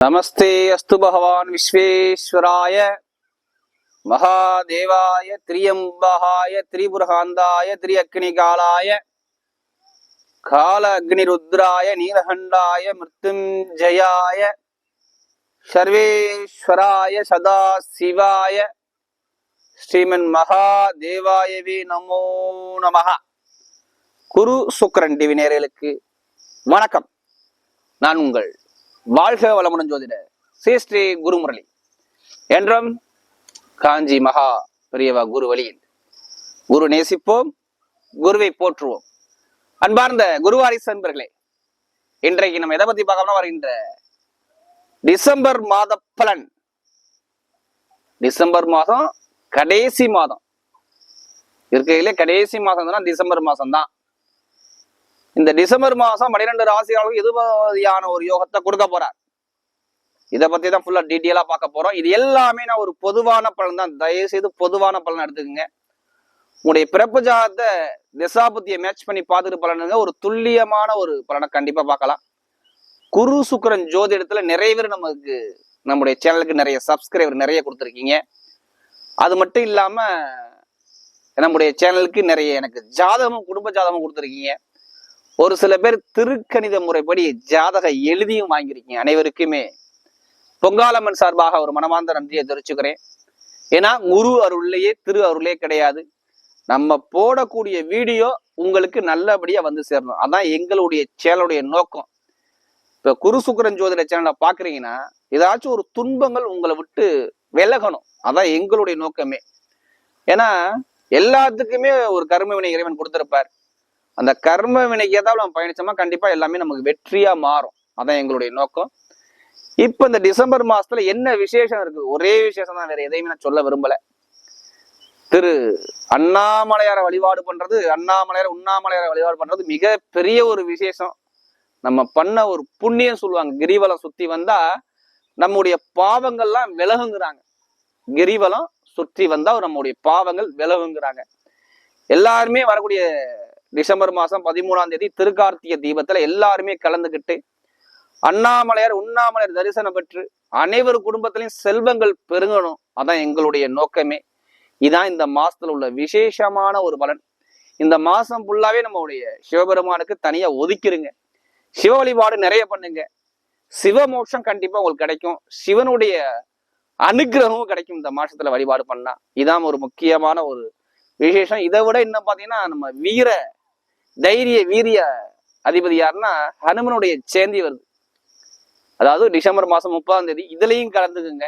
नमस्ते अस्तु भगवान् विश्वेश्वराय महादेवाय त्रियम्बहाय त्रिबुरहान्दाय त्रियग्निकालाय काल अग्निरुद्राय नीलकण्डाय मृत्युञ्जयाय सर्वेश्वराय सदाशिवाय ஸ்ரீமன் நமோ நமஹ குரு சுக்கரன் டிவி நேயர்களுக்கு வணக்கம் நான் உங்கள் வாழ்க வளமுடன் ஜோதிட. ஸ்ரீ ஸ்ரீ குருமுரளி. என்றும் காஞ்சி மகா பெரியவா குரு வழியில் குரு நேசிப்போம் குருவை போற்றுவோம். அன்பார்ந்த குருவாரிசு அன்பர்களே இன்றைக்கு நம்ம எதை பத்தி பார்க்கணும் வருகின்ற டிசம்பர் மாத பலன். டிசம்பர் மாதம் கடைசி மாதம். இருக்கையிலே கடைசி மாதம் தான் டிசம்பர் மாதம் தான் இந்த டிசம்பர் மாதம் பன்னிரெண்டு ராசிகளுக்கு எது ஒரு யோகத்தை கொடுக்க போறார். இதை பத்தி தான் ஃபுல்லா டீட்டெயிலா பார்க்க போறோம். இது எல்லாமே நான் ஒரு பொதுவான பலன் தான். தயவு செய்து பொதுவான பலன் எடுத்துக்கோங்க. உங்களுடைய பிறப்பு ஜாதத்தை திசாபுத்தியை மேட்ச் பண்ணி பார்த்துட்டு பலனுங்க. ஒரு துல்லியமான ஒரு பலனை கண்டிப்பா பார்க்கலாம். குரு சுக்கரன் ஜோதிடத்துல நிறைய பேர் நமக்கு நம்முடைய சேனலுக்கு நிறைய சப்ஸ்கிரைபர் நிறைய கொடுத்துருக்கீங்க. அது மட்டும் இல்லாம நம்முடைய சேனலுக்கு நிறைய எனக்கு ஜாதகமும் குடும்ப ஜாதகமும் கொடுத்துருக்கீங்க. ஒரு சில பேர் திருக்கணித முறைப்படி ஜாதக எழுதியும் வாங்கியிருக்கீங்க அனைவருக்குமே. பொங்காலம்மன் சார்பாக ஒரு மனமார்ந்த நன்றியை தெரிவிச்சுக்கிறேன். ஏன்னா குரு அருள்லையே திரு அருளே கிடையாது. நம்ம போடக்கூடிய வீடியோ உங்களுக்கு நல்லபடியா வந்து சேரணும். அதான் எங்களுடைய சேனலுடைய நோக்கம். இப்ப குரு சுக்கரன் ஜோதிட சேனலை பாக்குறீங்கன்னா ஏதாச்சும் ஒரு துன்பங்கள் உங்களை விட்டு விலகணும். அதான் எங்களுடைய நோக்கமே. ஏன்னா எல்லாத்துக்குமே ஒரு கருமவினை இறைவன் கொடுத்திருப்பார். அந்த கர்ம வினைக்கு ஏதாவது நம்ம பயணிச்சோம்னா கண்டிப்பா எல்லாமே நமக்கு வெற்றியா மாறும். அதான் எங்களுடைய நோக்கம். இப்ப இந்த டிசம்பர் மாசத்துல என்ன விசேஷம் இருக்கு ஒரே விசேஷம் தான் வேற எதையுமே நான் சொல்ல விரும்பல. திரு அண்ணாமலையார வழிபாடு பண்றது அண்ணாமலையார உண்ணாமலையார வழிபாடு பண்றது மிக பெரிய ஒரு விசேஷம். நம்ம பண்ண ஒரு புண்ணியம் சொல்லுவாங்க. கிரிவலம் சுத்தி வந்தா நம்முடைய பாவங்கள்லாம் விலகுங்கிறாங்க. கிரிவலம் சுற்றி வந்தா நம்முடைய பாவங்கள் விலகுங்கிறாங்க. எல்லாருமே வரக்கூடிய டிசம்பர் மாதம் பதிமூணாம் தேதி திருக்கார்த்திகை தீபத்தில் எல்லாருமே கலந்துக்கிட்டு அண்ணாமலையார் உண்ணாமலையார் தரிசனம் பெற்று அனைவர் குடும்பத்திலையும் செல்வங்கள் பெருங்கணும் அதான் எங்களுடைய நோக்கமே. இதான் இந்த மாசத்துல உள்ள விசேஷமான ஒரு பலன். இந்த மாசம் ஃபுல்லாவே நம்மளுடைய சிவபெருமானுக்கு தனியா ஒதுக்கிருங்க. சிவ வழிபாடு நிறைய பண்ணுங்க. சிவமோட்சம் கண்டிப்பா உங்களுக்கு கிடைக்கும். சிவனுடைய அனுகிரகமும் கிடைக்கும் இந்த மாசத்துல வழிபாடு பண்ணா. இதான் ஒரு முக்கியமான ஒரு விசேஷம். இதை விட இன்னும் பாத்தீங்கன்னா நம்ம வீர தைரிய வீரிய அதிபதி யாருன்னா ஹனுமனுடைய சேந்தி வருது. அதாவது டிசம்பர் மாதம் முப்பதாம் தேதி இதுலயும் கலந்துக்குங்க.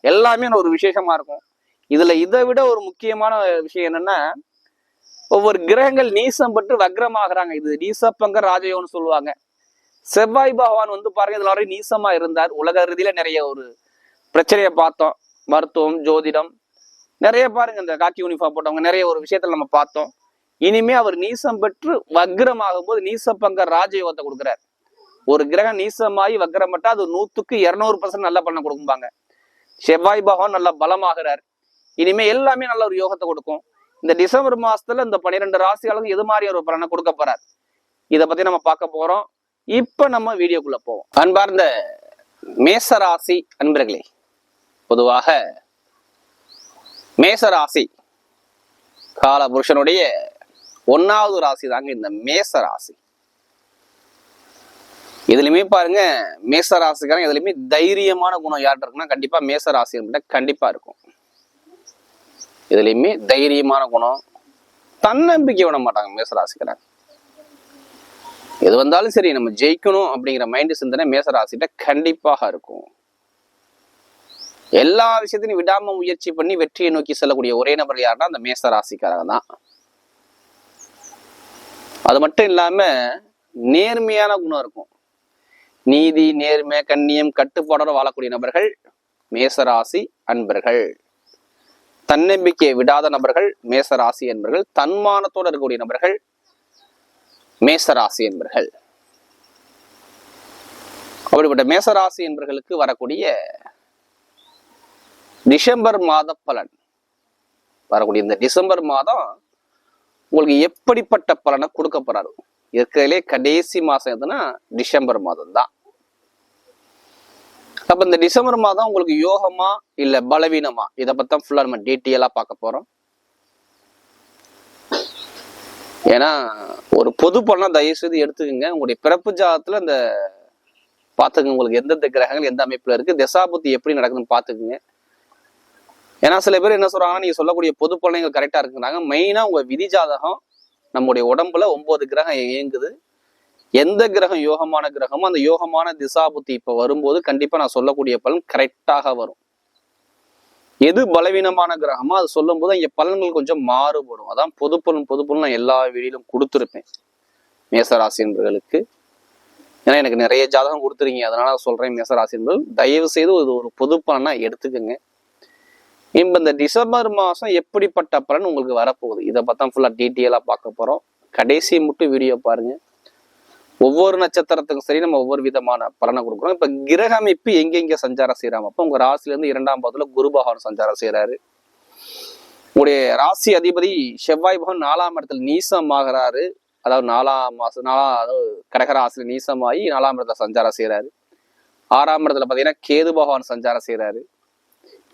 எல்லாமே ஒரு விசேஷமா இருக்கும். இதுல இதை விட ஒரு முக்கியமான விஷயம் என்னன்னா ஒவ்வொரு கிரகங்கள் நீசம் பட்டு வக்ரமாகறாங்க. இது நீசப்பங்க ராஜயோகம்னு சொல்லுவாங்க. செவ்வாய் பகவான் வந்து பாருங்க இதில் வரை நீசமா இருந்தார். உலக ரீதியில நிறைய ஒரு பிரச்சனையை பார்த்தோம். மருத்துவம் ஜோதிடம் நிறைய பாருங்க இந்த காக்கி யூனிஃபார்ம் போட்டவங்க நிறைய ஒரு விஷயத்தில் நம்ம பார்த்தோம். இனிமே அவர் நீசம் பெற்று வக்ரமாகும் போது நீசப்பங்கர் ராஜயோகத்தை கொடுக்குறாரு. ஒரு கிரகம் நீசமாகி வக்ரப்பட்டா அது நூத்துக்கு இருநூறு பர்சன்ட் நல்ல பண்ண கொடுக்கும்பாங்க. செவ்வாய் பகவான் நல்ல பலமாகிறார். இனிமே எல்லாமே நல்ல ஒரு யோகத்தை கொடுக்கும். இந்த டிசம்பர் மாசத்துல இந்த பன்னிரெண்டு ராசியாளுக்கும் எது மாதிரி ஒரு பலனை கொடுக்க போறார்? இதை பத்தி நம்ம பார்க்க போறோம். இப்ப நம்ம வீடியோக்குள்ள போவோம். அன்பார்ந்த மேசராசி அன்பர்களே பொதுவாக மேசராசி கால புருஷனுடைய ஒன்னாவது ராசி தாங்க இந்த மேச ராசி. இதுலயுமே பாருங்க மேச ராசிக்காரன் எதுலயுமே தைரியமான குணம் யார்கிட்ட இருக்குன்னா கண்டிப்பா மேச ராசி கண்டிப்பா இருக்கும். இதுலயுமே தைரியமான குணம் தன்னம்பிக்கை விட மாட்டாங்க மேச ராசிக்காரன் எது வந்தாலும் சரி நம்ம ஜெயிக்கணும் அப்படிங்கிற மைண்ட் சிந்தனை மேசராசிட்ட கண்டிப்பாக இருக்கும். எல்லா விஷயத்தையும் விடாம முயற்சி பண்ணி வெற்றியை நோக்கி செல்லக்கூடிய ஒரே நபர் யாருன்னா அந்த மேச ராசிக்காரங்க தான். அது மட்டும் இல்லாமல் நேர்மையான குணம் இருக்கும். நீதி நேர்மை கண்ணியம் கட்டுப்பாடோடு வாழக்கூடிய நபர்கள் மேசராசி அன்பர்கள். தன்னம்பிக்கையை விடாத நபர்கள் மேசராசி என்பர்கள் தன்மானத்தோடு இருக்கக்கூடிய நபர்கள் மேசராசி என்பர்கள் அப்படிப்பட்ட மேசராசி என்பர்களுக்கு வரக்கூடிய டிசம்பர் மாத பலன். வரக்கூடிய இந்த டிசம்பர் மாதம் உங்களுக்கு எப்படிப்பட்ட பலனை கொடுக்க போறாரு. இருக்கிறதுலே கடைசி மாசம் எதுனா டிசம்பர் மாதம் தான் அப்ப இந்த டிசம்பர் மாதம் உங்களுக்கு யோகமா இல்ல பலவீனமா? இதை பத்தி தான் ஃபுல்லா நம்ம டீட்டெயிலா பார்க்க போறோம். ஏன்னா ஒரு பொது பலனா தயவு செய்து எடுத்துக்கோங்க. உங்களுடைய பிறப்பு ஜாதத்துல இந்த பார்த்துக்கங்க. உங்களுக்கு எந்தெந்த கிரகங்கள் எந்த அமைப்புல இருக்கு தசாபுத்தி எப்படி நடக்குதுன்னு பார்த்துக்குங்க. ஏன்னா சில பேர் என்ன சொல்றாங்கன்னா நீங்க சொல்லக்கூடிய பொது பலன்கள் கரெக்டா இருக்குறாங்க மெயினா உங்க விதி ஜாதகம் நம்முடைய உடம்புல ஒன்பது கிரகம் இயங்குது. எந்த கிரகம் யோகமான கிரகமோ அந்த யோகமான திசாபுத்தி இப்போ வரும்போது கண்டிப்பா நான் சொல்லக்கூடிய பலன் கரெக்டாக வரும். எது பலவீனமான கிரகமோ அது சொல்லும் போது இங்க பலன்கள் கொஞ்சம் மாறுபடும். அதான் பொதுப்பலன் பொதுப்பலன் நான் எல்லா வீடியிலும் கொடுத்துருப்பேன். மேசராசி என்பவர்களுக்கு. ஏன்னா எனக்கு நிறைய ஜாதகம் கொடுத்துருக்கீங்க. அதனால சொல்றேன் மேசராசி என்பது தயவு செய்து இது ஒரு பொது எடுத்துக்கோங்க. இப்ப இந்த டிசம்பர் மாதம் எப்படிப்பட்ட பலன் உங்களுக்கு வரப்போகுது? இதை பார்த்தா ஃபுல்லாக டீட்டெயிலாக பார்க்க போகிறோம் கடைசி மட்டும் வீடியோ பாருங்க. ஒவ்வொரு நட்சத்திரத்துக்கும் சரி நம்ம ஒவ்வொரு விதமான பலனை கொடுக்குறோம். இப்போ கிரக அமைப்பு சஞ்சாரம் செய்கிறாங்க அப்போ உங்கள் ராசிலேருந்து இரண்டாம் பாதத்தில் குரு பகவான் சஞ்சாரம் செய்கிறாரு உங்களுடைய ராசி அதிபதி செவ்வாய் பகவான் நாலாம் இடத்துல நீசமாகறாரு. அதாவது நாலாம் மாசம் நாலாம் அதாவது கடக நீசமாகி நாலாம் இடத்துல சஞ்சாரம் செய்கிறாரு ஆறாம் இடத்துல பார்த்தீங்கன்னா கேது பகவான் சஞ்சாரம் செய்கிறாரு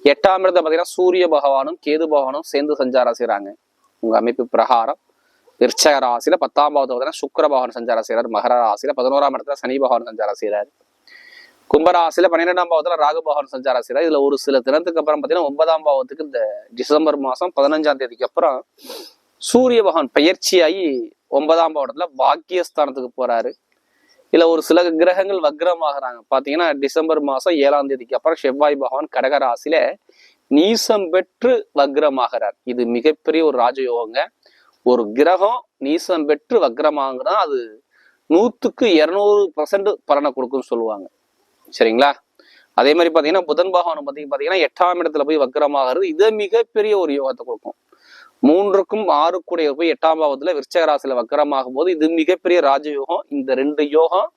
எட்டாம் இடத்துல பார்த்தீங்கன்னா சூரிய பகவானும் கேது பகவானும் சேர்ந்து சஞ்சாரம் செய்கிறாங்க உங்க அமைப்பு பிரகாரம் விருச்சக ராசியில் பத்தாம் பாவத்தை பார்த்தீங்கன்னா சுக்கர பகவான் சஞ்சாரம் செய்கிறார் மகர ராசியில் பதினோராம் இடத்துல சனி பகவான் சஞ்சாரம் செய்கிறார் கும்பராசியில் பன்னிரெண்டாம் பாவத்தில் ராகு பகவான் சஞ்சாரம் செய்கிறார் இதில் ஒரு சில தினத்துக்கு அப்புறம் பார்த்தீங்கன்னா ஒன்பதாம் பாவத்துக்கு இந்த டிசம்பர் மாதம் பதினஞ்சாம் தேதிக்கு அப்புறம் சூரிய பகவான் பயிற்சியாகி ஒன்பதாம் பாவத்தில் பாக்கியஸ்தானத்துக்கு போகிறாரு இல்லை ஒரு சில கிரகங்கள் வக்ரமாகறாங்க. பார்த்தீங்கன்னா டிசம்பர் மாதம் ஏழாம் தேதிக்கு அப்புறம் செவ்வாய் பகவான் கடகராசியில நீசம் பெற்று வக்ரமாகிறார். இது மிகப்பெரிய ஒரு ராஜயோகங்க. ஒரு கிரகம் நீசம் பெற்று வக்ரமாகுனா அது நூற்றுக்கு இருநூறு பர்சன்ட் பலனை கொடுக்கும்னு சொல்லுவாங்க. சரிங்களா? அதே மாதிரி பார்த்தீங்கன்னா புதன் பகவான் பார்த்தீங்கன்னா பார்த்தீங்கன்னா எட்டாம் இடத்துல போய் வக்ரமாகிறது இது மிகப்பெரிய ஒரு யோகத்தை கொடுக்கும். மூன்றுக்கும் ஆறுக்குடைய போய் எட்டாம் பாவத்துல விருச்சகராசில வக்கரமாகும் போது இது மிகப்பெரிய ராஜயோகம். இந்த ரெண்டு யோகம்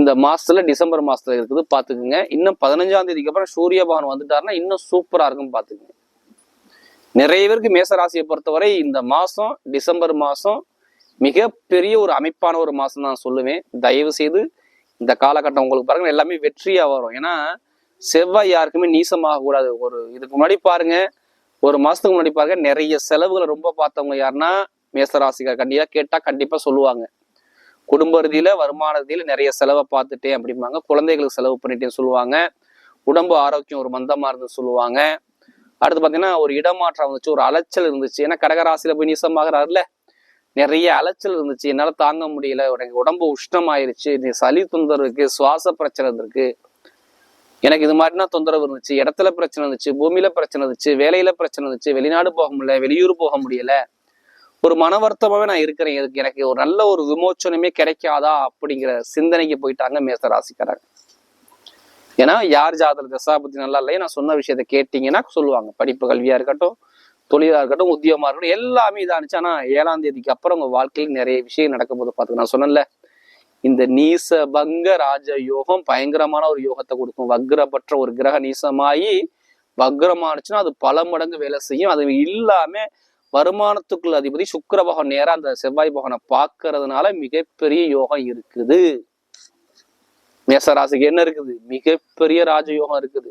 இந்த மாசத்துல டிசம்பர் மாசத்துல இருக்குது. பாத்துக்குங்க இன்னும் பதினஞ்சாம் தேதிக்கு அப்புறம் சூரிய பகவான் வந்துட்டாருன்னா இன்னும் சூப்பரா இருக்கும் பாத்துக்குங்க நிறைய பேருக்கு மேசராசியை பொறுத்தவரை இந்த மாசம் டிசம்பர் மாசம் மிகப்பெரிய ஒரு அமைப்பான ஒரு மாசம் தான் சொல்லுவேன். தயவு செய்து இந்த காலகட்டம் உங்களுக்கு பாருங்க எல்லாமே வெற்றியா வரும். ஏன்னா செவ்வாய் யாருக்குமே நீசமாக கூடாது. ஒரு இதுக்கு முன்னாடி பாருங்க ஒரு மாசத்துக்கு முன்னாடி பாருங்க நிறைய செலவுகளை ரொம்ப பார்த்தவங்க யாருன்னா மேசராசிக்கார் கண்டிப்பா கேட்டா கண்டிப்பா சொல்லுவாங்க. குடும்ப ரீதியில வருமான ரீதியில நிறைய செலவை பார்த்துட்டேன் அப்படிம்பாங்க. குழந்தைகளுக்கு செலவு பண்ணிட்டேன்னு சொல்லுவாங்க. உடம்பு ஆரோக்கியம் ஒரு மந்தமா இருந்துன்னு சொல்லுவாங்க. அடுத்து பாத்தீங்கன்னா ஒரு இடமாற்றம் வந்துச்சு ஒரு அலைச்சல் இருந்துச்சு. ஏன்னா கடகராசியில போய் நீசமாகறாருல நிறைய அலைச்சல் இருந்துச்சு. என்னால தாங்க முடியல. எனக்கு உடம்பு உஷ்ணமாயிருச்சு. நீ சளி தொந்தர் இருக்கு சுவாச பிரச்சனை இருக்கு எனக்கு இது மாதிரினா தொந்தரவு இருந்துச்சு இடத்துல பிரச்சனை இருந்துச்சு பூமியில பிரச்சனை இருந்துச்சு வேலையில பிரச்சனை இருந்துச்சு வெளிநாடு போக முடியல வெளியூர் போக முடியல. ஒரு மன வருத்தமாவே நான் இருக்கிறேன். இதுக்கு எனக்கு ஒரு நல்ல ஒரு விமோச்சனமே கிடைக்காதா அப்படிங்கிற சிந்தனைக்கு போயிட்டாங்க மேச ராசிக்காரங்க. ஏன்னா யார் ஜாதக தசாபத்தி நல்லா இல்லையே நான் சொன்ன விஷயத்த கேட்டீங்கன்னா சொல்லுவாங்க. படிப்பு கல்வியா இருக்கட்டும் தொழிலா இருக்கட்டும் உத்தியோகமா இருக்கட்டும் எல்லாமே இதானுச்சு. ஆனா ஏழாம் தேதிக்கு அப்புறம் உங்க வாழ்க்கையில் நிறைய விஷயம் நடக்கும் போது பார்த்து நான் சொன்னேன்ல இந்த நீச பங்க ராஜ யோகம் பயங்கரமான ஒரு யோகத்தை கொடுக்கும். வக்ரப்பற்ற ஒரு கிரக நீசமாயி வக்ரமானுச்சுன்னா அது பல மடங்கு வேலை செய்யும். அது இல்லாம வருமானத்துக்குள்ள அதிபதி சுக்கர பகவான் நேரம் அந்த செவ்வாய் பகவானை பார்க்கறதுனால மிகப்பெரிய யோகம் இருக்குது. மேசராசிக்கு என்ன இருக்குது? மிகப்பெரிய ராஜயோகம் இருக்குது.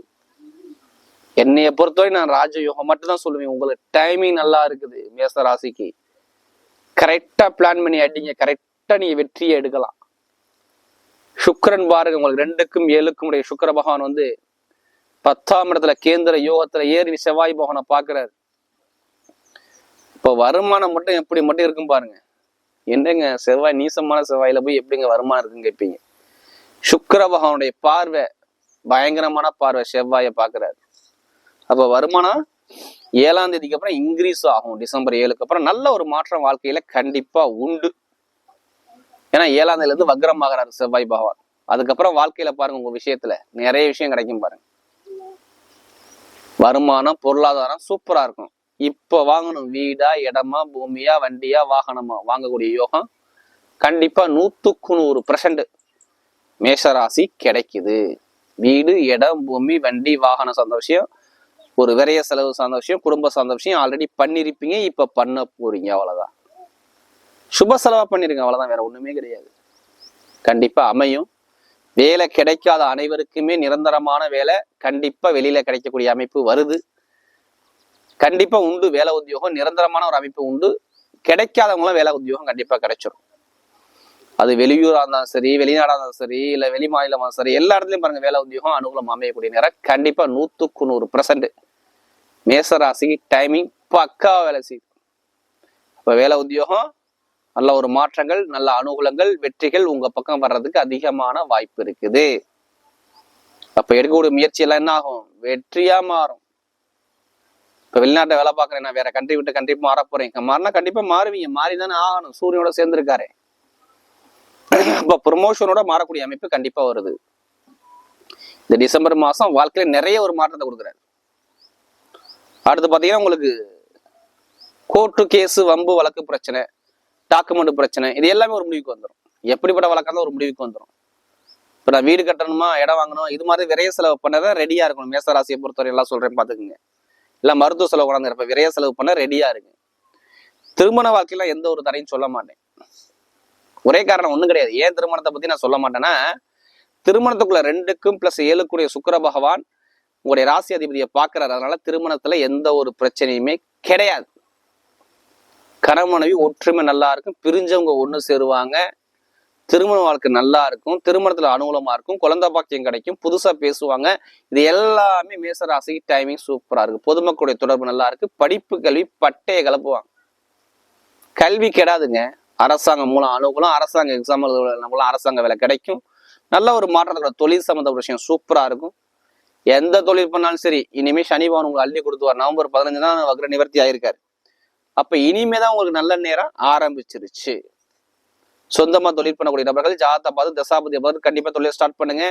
என்னைய பொறுத்தவரை நான் ராஜயோகம் மட்டும் தான் சொல்லுவேன். உங்களுக்கு டைமிங் நல்லா இருக்குது மேசராசிக்கு. கரெக்டா பிளான் பண்ணி ஆட்டிங்க கரெக்டா நீங்க வெற்றியை எடுக்கலாம். சுக்கரன் பாருங்க உங்களுக்கு ரெண்டுக்கும் ஏழுக்கும் உடைய சுக்கிர பகவான் வந்து பத்தாம் இடத்துல கேந்திர யோகத்துல ஏறி செவ்வாய் பகவானை பாக்குறாரு இப்போ வருமானம் மட்டும் எப்படி மட்டும் இருக்கும் பாருங்க. என்னங்க செவ்வாய் நீசமான செவ்வாயில போய் எப்படிங்க வருமானம் இருக்குன்னு கேட்பீங்க சுக்கர பகவானுடைய பார்வை பயங்கரமான பார்வை செவ்வாயை பாக்குறாரு அப்ப வருமானம் ஏழாம் தேதிக்கு அப்புறம் இன்க்ரீஸ் ஆகும். டிசம்பர் ஏழுக்கு அப்புறம் நல்ல ஒரு மாற்றம் வாழ்க்கையில கண்டிப்பா உண்டு. ஏன்னா ஏழாம் தேதியிலேருந்து வக்ரம் ஆகிறாரு செவ்வாய் பகவான். அதுக்கப்புறம் வாழ்க்கையில பாருங்க உங்க விஷயத்துல நிறைய விஷயம் கிடைக்கும் பாருங்க. வருமானம் பொருளாதாரம் சூப்பரா இருக்கும். இப்ப வாங்கணும். வீடா இடமா பூமியா வண்டியா வாகனமா வாங்கக்கூடிய யோகம் கண்டிப்பா நூத்துக்கு நூறு பர்சன்ட் மேஷராசி கிடைக்குது. வீடு இடம் பூமி வண்டி வாகனம் சார்ந்த விஷயம் ஒரு விரைய செலவு சார்ந்த விஷயம் குடும்ப சார்ந்த விஷயம் ஆல்ரெடி பண்ணிருப்பீங்க. இப்ப பண்ண போறீங்க அவ்வளவுதான். சுப செலவாக பண்ணிருங்க அவ்வளோதான் வேற ஒன்றுமே கிடையாது. கண்டிப்பாக அமையும். வேலை கிடைக்காத அனைவருக்குமே நிரந்தரமான வேலை கண்டிப்பாக வெளியில் கிடைக்கக்கூடிய அமைப்பு வருது. கண்டிப்பாக உண்டு வேலை உத்தியோகம் நிரந்தரமான ஒரு அமைப்பு உண்டு. கிடைக்காதவங்களும் வேலை உத்தியோகம் கண்டிப்பாக கிடைச்சிடும் அது வெளியூராக இருந்தாலும் சரி வெளிநாடாக இருந்தாலும் சரி இல்லை வெளி மாநிலமா இருந்தாலும் சரி எல்லா இடத்துலையும் பாருங்க வேலை உத்தியோகம் அனுகூலம் அமையக்கூடிய நேரம் கண்டிப்பாக நூற்றுக்கு நூறு பர்சன்ட் மேசராசிக்கு டைமிங் பக்காவாக வேலை செய்யுது இப்ப வேலை உத்தியோகம் நல்ல ஒரு மாற்றங்கள் நல்ல அனுகூலங்கள் வெற்றிகள் உங்க பக்கம் வர்றதுக்கு அதிகமான வாய்ப்பு இருக்குது. அப்ப எடுக்கக்கூடிய முயற்சி எல்லாம் என்ன ஆகும்? வெற்றியா மாறும். இப்ப வெளிநாட்டை வேலை பார்க்குறேன் நான் வேற கண்ட்ரி விட்டு கண்ட்ரி மாற போறேன். மாறினா கண்டிப்பா மாறுவீங்க. மாறி தானே ஆகணும். சூரியனோட சேர்ந்திருக்காரு. இப்ப ப்ரொமோஷனோட மாறக்கூடிய அமைப்பு கண்டிப்பா வருது. இந்த டிசம்பர் மாசம் வாழ்க்கையில நிறைய ஒரு மாற்றத்தை கொடுக்குறாரு. அடுத்து பாத்தீங்கன்னா உங்களுக்கு கோர்ட்டு கேஸ் வம்பு வழக்கு பிரச்சனை. டாக்குமெண்ட் பிரச்சனை இது எல்லாமே ஒரு முடிவுக்கு வந்துடும் எப்படிப்பட்ட வழக்காக ஒரு முடிவுக்கு வந்துடும் இப்போ நான் வீடு கட்டணுமா இடம் வாங்கணும் இது மாதிரி விரைய செலவு பண்ணதான் ரெடியாக இருக்கணும். மேசராசியை பொறுத்தவரை எல்லாம் சொல்கிறேன் பார்த்துக்குங்க. இல்லை மருத்துவ செலவு கொண்டாந்து இருப்பேன் விரைய செலவு பண்ண ரெடியாக இருக்கு. திருமண வாழ்க்கையில எந்த ஒரு தடையும் சொல்ல மாட்டேன். ஒரே காரணம் ஒன்றும் கிடையாது. ஏன் திருமணத்தை பற்றி நான் சொல்ல மாட்டேன்னா திருமணத்துக்குள்ள ரெண்டுக்கும் பிளஸ் ஏழுக்குரிய சுக்கர பகவான் உங்களுடைய ராசி அதிபதியை பார்க்கறாரு. அதனால திருமணத்தில் எந்த ஒரு பிரச்சனையுமே கிடையாது. கணவன் ஒற்றுமை நல்லா இருக்கும். பிரிஞ்சவங்க ஒன்று சேருவாங்க. திருமண வாழ்க்கை நல்லா இருக்கும். திருமணத்துல அனுகூலமா இருக்கும். குழந்தை பாக்கியம் கிடைக்கும். புதுசா பேசுவாங்க. இது எல்லாமே மேசராசிக்கு டைமிங் சூப்பரா இருக்கு. பொதுமக்களுடைய தொடர்பு நல்லா இருக்கு. படிப்பு கல்வி பட்டையை கிளப்புவாங்க கல்வி கெடாதுங்க. அரசாங்கம் மூலம் அனுகூலம் அரசாங்க எக்ஸாம் மூலம் அரசாங்க வேலை கிடைக்கும். நல்ல ஒரு மாற்றத்தோட தொழில் சம்மந்த ஒரு விஷயம் சூப்பரா இருக்கும். எந்த தொழில் பண்ணாலும் சரி இனிமே சனி பகவான் உங்களுக்கு அள்ளி கொடுத்துவார் நவம்பர் பதினஞ்சு தான் வக்ர நிவர்த்தி ஆயிருக்காரு. அப்போ இனிமே தான் உங்களுக்கு நல்ல நேரம் ஆரம்பிச்சிருச்சு. சொந்தமாக தொழில் பண்ணக்கூடிய நபர்கள் ஜாதத்தை பார்த்து தசாபதியை பார்த்து கண்டிப்பாக தொழில் ஸ்டார்ட் பண்ணுங்க.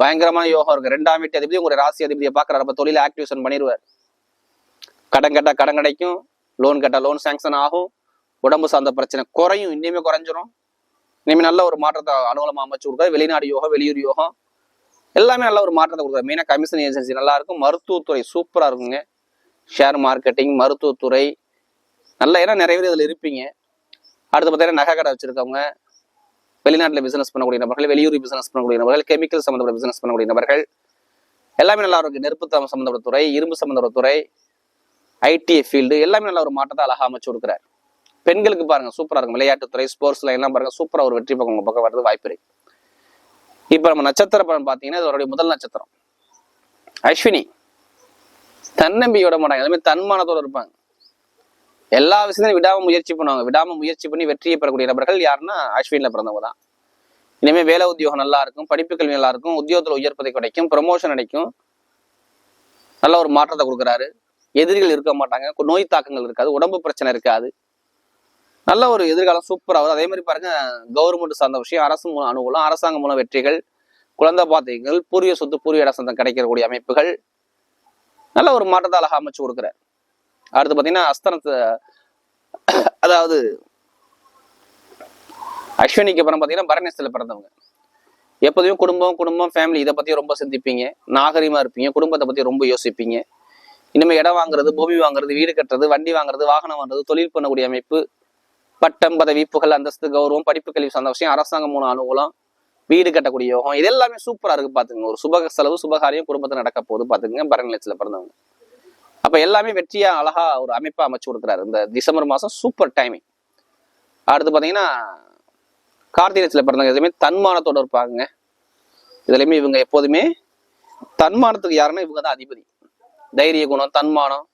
பயங்கரமான யோகம் இருக்கு. ரெண்டாம் வீட்டு அதிபதி உங்களுடைய ராசி அதிபதியை பார்க்குற அப்போ தொழில் ஆக்டிவேஷன் பண்ணிடுவார். கடன் கேட்டால் கடன் கிடைக்கும். லோன் கேட்டால் லோன் சாங்ஷன் ஆகும். உடம்பு சார்ந்த பிரச்சனை குறையும். இனிமே குறைஞ்சிரும். இனிமேல் நல்ல ஒரு மாற்றத்தை அனுகூலமாக அமைச்சு கொடுக்காது. வெளிநாடு யோகம் வெளியூர் யோகம் எல்லாமே நல்ல ஒரு மாற்றத்தை கொடுக்குறாரு மெயினாக கமிஷன் ஏஜென்சி நல்லா இருக்கும். மருத்துவத்துறை சூப்பராக இருக்குங்க. ஷேர் மார்க்கெட்டிங் மருத்துவத்துறை நல்ல ஏன்னா நிறைய பேர் இதில் இருப்பீங்க. அடுத்து பார்த்தீங்கன்னா நகை கடை வச்சிருக்கவங்க வெளிநாட்டில் பிசினஸ் பண்ணக்கூடிய நபர்கள் வெளியூர் பிஸ்னஸ் பண்ணக்கூடிய நபர்கள் கெமிக்கல் சம்மந்தப்பட்ட பிஸ்னஸ் பண்ணக்கூடிய நபர்கள் எல்லாமே நல்லா இருக்கு நெருப்பு சம்மந்தப்பட்ட துறை இரும்பு சம்மந்தப்பட்ட துறை ஐடி ஃபீல்டு எல்லாமே நல்ல ஒரு மாற்றத்தை அழகா அமைச்சு கொடுக்குறாரு. பெண்களுக்கு பாருங்க சூப்பராக இருக்கும். விளையாட்டுத்துறை ஸ்போர்ட்ஸ் எல்லாம் பாருங்கள் சூப்பராக ஒரு வெற்றி பக்கம் உங்கள் பக்கம் வரது வாய்ப்பு இருக்கு. இப்போ நம்ம நட்சத்திர பலன் பார்த்தீங்கன்னா இதோடைய முதல் நட்சத்திரம். அஸ்வினி. தன்னம்பியோட மாட்டாங்க. எல்லாமே தன்மானத்தோட இருப்பாங்க. எல்லா விஷயத்தையும் விடாம முயற்சி பண்ணுவாங்க. விடாம முயற்சி பண்ணி வெற்றியை பெறக்கூடிய நபர்கள் யாருன்னா அஸ்வின்ல பிறந்தவங்க தான் இனிமேல் வேலை உத்தியோகம் நல்லா இருக்கும் படிப்பு கல்வி நல்லா இருக்கும் உத்தியோகத்தில் உயர்ப்பதை கிடைக்கும் ப்ரமோஷன் கிடைக்கும். நல்ல ஒரு மாற்றத்தை கொடுக்குறாரு. எதிரிகள் இருக்க மாட்டாங்க நோய் தாக்கங்கள் இருக்காது உடம்பு பிரச்சனை இருக்காது. நல்ல ஒரு எதிர்காலம் சூப்பராக வரும் அதே மாதிரி பாருங்க கவர்மெண்ட் சார்ந்த விஷயம் அரசு மூலம் அனுகூலம் அரசாங்கம் மூலம் வெற்றிகள் குழந்தை பாத்தியங்கள் பூரிய சொத்து பூர்வீக இட கிடைக்கக்கூடிய அமைப்புகள் நல்ல ஒரு மாற்றத்தை அழகா அமைச்சு கொடுக்குறாரு. அடுத்து பாத்தீங்கன்னா அஸ்தனத்தை அதாவது அஸ்வினிக்கு அப்புறம் பாத்தீங்கன்னா பரணேசத்தில் பிறந்தவங்க. எப்போதையும் குடும்பம் குடும்பம் ஃபேமிலி இதை பத்தி ரொம்ப சிந்திப்பீங்க. நாகரிகமாக இருப்பீங்க. குடும்பத்தை பத்தி ரொம்ப யோசிப்பீங்க. இனிமே இடம் வாங்குறது பூமி வாங்குறது வீடு கட்டுறது வண்டி வாங்குறது வாகனம் வாங்குறது தொழில் பண்ணக்கூடிய அமைப்பு பட்டம் பதவி புகழ் அந்தஸ்து கௌரவம் படிப்பு கல்வி சார்ந்த விஷயம் அரசாங்கம் மூணு அனுகூலம் வீடு கட்டக்கூடிய யோகம் இது எல்லாமே சூப்பரா இருக்கு பாத்துங்க ஒரு சுபக செலவு சுபகாரியம் குடும்பத்தில் நடக்க போகுது பார்த்துங்க பரநிலத்தில் பிறந்தவங்க. அப்போ எல்லாமே வெற்றியாக அழகாக ஒரு அமைப்பாக அமைச்சு கொடுக்குறாரு. இந்த டிசம்பர் மாதம் சூப்பர் டைமிங் அடுத்து பார்த்தீங்கன்னா கார்த்திகத்தில் பிறந்தவங்க எதுவுமே தன்மானத்தோட இருப்பாங்க இதுலையுமே இவங்க எப்போதுமே தன்மானத்துக்கு யாருன்னா இவங்க தான் அதிபதி. தைரிய குணம் தன்மானம்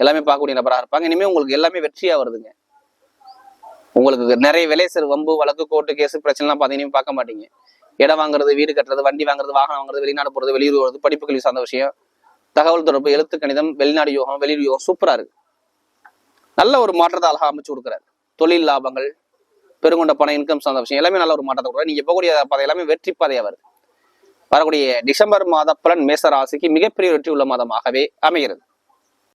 எல்லாமே பார்க்கக்கூடிய நபராக இருப்பாங்க. இனிமேல் உங்களுக்கு எல்லாமே வெற்றியாக வருதுங்க. உங்களுக்கு நிறைய விலை செரு வம்பு வழக்கு கோர்ட்டு கேஸு பிரச்சனைலாம் பார்த்தீங்கன்னா பார்க்க மாட்டீங்க. இடம் வாங்குறது வீடு கட்டுறது வண்டி வாங்குறது வாகனம் வாங்குறது வெளிநாடு போகிறது வெளியூர் போகிறது படிப்பு கல்வி சார்ந்த விஷயம். தகவல் தொடர்பு எழுத்து கணிதம் வெளிநாடு யோகம் வெளியூர் யோகம் சூப்பராக இருக்கு. நல்ல ஒரு மாற்றத்தை அழகா அமைச்சு கொடுக்குறாரு. தொழில் லாபங்கள் பெருங்கொண்ட பணம் இன்கம் சார்ந்த விஷயம் எல்லாமே நல்ல ஒரு மாற்றத்தை கொடுக்குறாரு. நீங்கள் போகக்கூடிய பாதை எல்லாமே வெற்றி பாதையாக வருது. வரக்கூடிய டிசம்பர் மாத பலன் மேச ராசிக்கு மிகப்பெரிய வெற்றி உள்ள மாதமாகவே அமைகிறது.